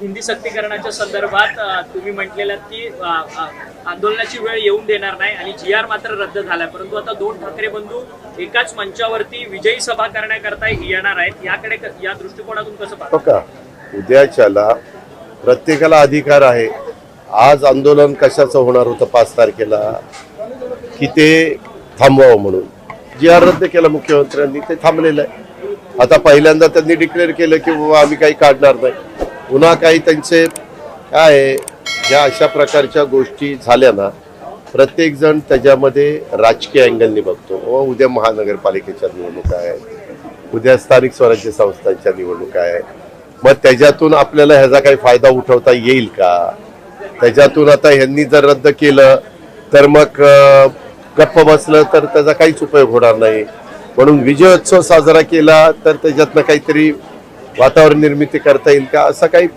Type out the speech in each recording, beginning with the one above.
हिंदी सक्तीकरणाच्या संदर्भात तुम्ही म्हटलेलं की आंदोलनाची वेळ येऊन देणार नाही आणि जी आर मात्र रद्द झाला परंतु आता दोन ठाकरे बंधू एकाच मंचावरती विजयी सभा करण्याकरता येणार आहेत. याकडे या दृष्टिकोनातून कसं पाहता? उद्याच्याला प्रत्येकाला अधिकार आहे. आज आंदोलन कशाचं होणार होतं पाच तारखेला की ते थांबवावं म्हणून. जी आर रद्द केला मुख्यमंत्र्यांनी ते थांबलेलं आहे. आता पहिल्यांदा त्यांनी डिक्लेअर केलं की बाबा आम्ही काही काढणार नाही. पुन्हा काही त्यांचे काय आहे, ज्या अशा प्रकारच्या गोष्टी झाल्या ना प्रत्येक जण त्याच्यामध्ये राजकीय अँगलने बघतो. व उद्या महानगरपालिकेच्या निवडणुका आहेत उद्या स्थानिक स्वराज्य संस्थांच्या निवडणुका आहे मग त्याच्यातून आपल्याला ह्याचा काही फायदा उठवता येईल का? त्याच्यातून आता ह्यांनी जर रद्द केलं तर मग गप्प बसलं तर त्याचा काहीच उपयोग होणार नाही. म्हणून विजयोत्सव साजरा केला तर त्याच्यातनं काहीतरी वातावरण निर्मिती करता येईल का? असा काही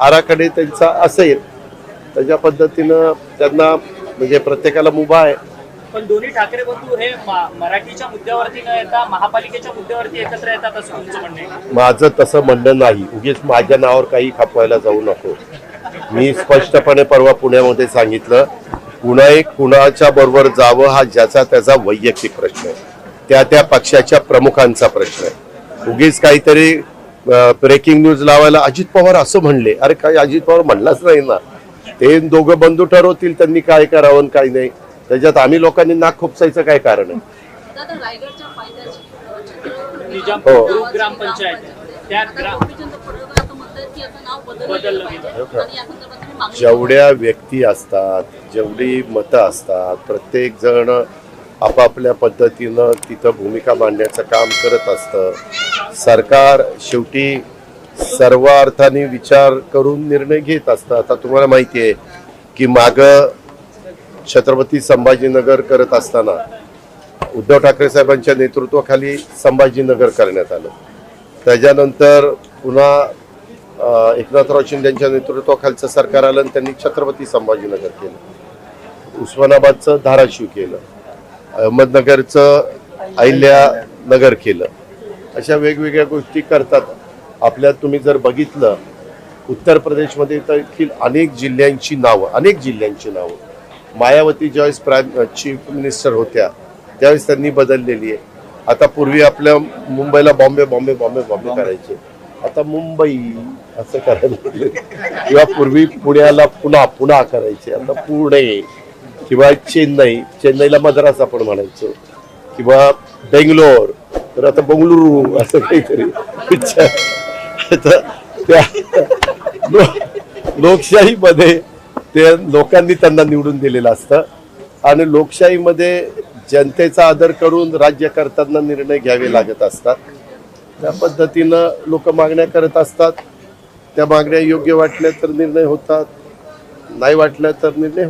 आराखडे त्यांचा असेल त्याच्या पद्धतीनं त्यांना म्हणजे प्रत्येकाला मुभा आहे. पण दोन्ही ठाकरे बंधू हे मराठीच्या मुद्द्यावरती न येता महापालिकेच्या मुद्द्यावरती एकत्र येतात असं तुमचं म्हणणं माझं तसं म्हणणं नाही. उगीच माझ्या नावावर काही खपवायला जाऊ नको. मी स्पष्टपणे परवा पुण्यामध्ये सांगितलं कुणा एक कुणाच्या बरोबर जावं हा ज्याचा त्याचा वैयक्तिक प्रश्न आहे. त्या त्या पक्षाच्या प्रमुखांचा प्रश्न आहे. उगीच काहीतरी ब्रेकिंग न्यूज लावायला अजित पवार असं म्हणले. अरे काय अजित पवार म्हणलाच नाही ना. ते दोघं बंधू ठरवतील त्यांनी काय करावं आणि काय नाही. त्याच्यात आम्ही लोकांनी नाक खुपसायचं काय कारण आहे? हो. जेवढ्या व्यक्ती असतात जेवढी मतं असतात प्रत्येक जण आपापल्या पद्धतीनं तिथं भूमिका मांडण्याचं काम करत असतं. सरकार शेवटी सर्व अर्थाने विचार करून निर्णय घेत असतं. आता तुम्हाला माहिती आहे की माग छत्रपती संभाजीनगर करत असताना उद्धव ठाकरे साहेबांच्या नेतृत्वाखाली संभाजीनगर करण्यात आलं. त्याच्यानंतर पुन्हा अ, एकनाथराव यांच्या नेतृत्वाखालचं सरकार आलं आणि त्यांनी छत्रपती संभाजीनगर केलं. उस्मानाबादचं धाराशिव केलं. अहमदनगरचं अहिल्यानगर केलं. अशा वेगवेगळ्या गोष्टी करतात. आपल्यात तुम्ही जर बघितलं उत्तर प्रदेशमध्ये देखील अनेक जिल्ह्यांची नावं अनेक जिल्ह्यांची नावं. मायावती ज्यावेळेस प्राईम चीफ मिनिस्टर होत्या त्यावेळेस त्यांनी बदललेली आहे. आता पूर्वी आपल्या मुंबईला बॉम्बे बॉम्बे बॉम्बे बॉम्बे करायचे. आता मुंबई असं करायला किंवा पूर्वी पुण्याला पुन्हा पुन्हा करायचे. आता पुणे किंवा चेन्नई चेन्नईला मद्रास आपण म्हणायचो. किंवा बेंगलोर तर आता बंगळुरू असं काहीतरी. विचार त्या लो- लोकशाहीमध्ये ते लोकांनी त्यांना निवडून दिलेलं असतं. आणि लोकशाहीमध्ये जनतेचा आदर करून राज्य निर्णय घ्यावे लागत असतात. त्या पद्धतीनं लोक मागण्या करत असतात. त्या मागण्या योग्य वाटल्या तर निर्णय होतात. नाही वाटल्या तर निर्णय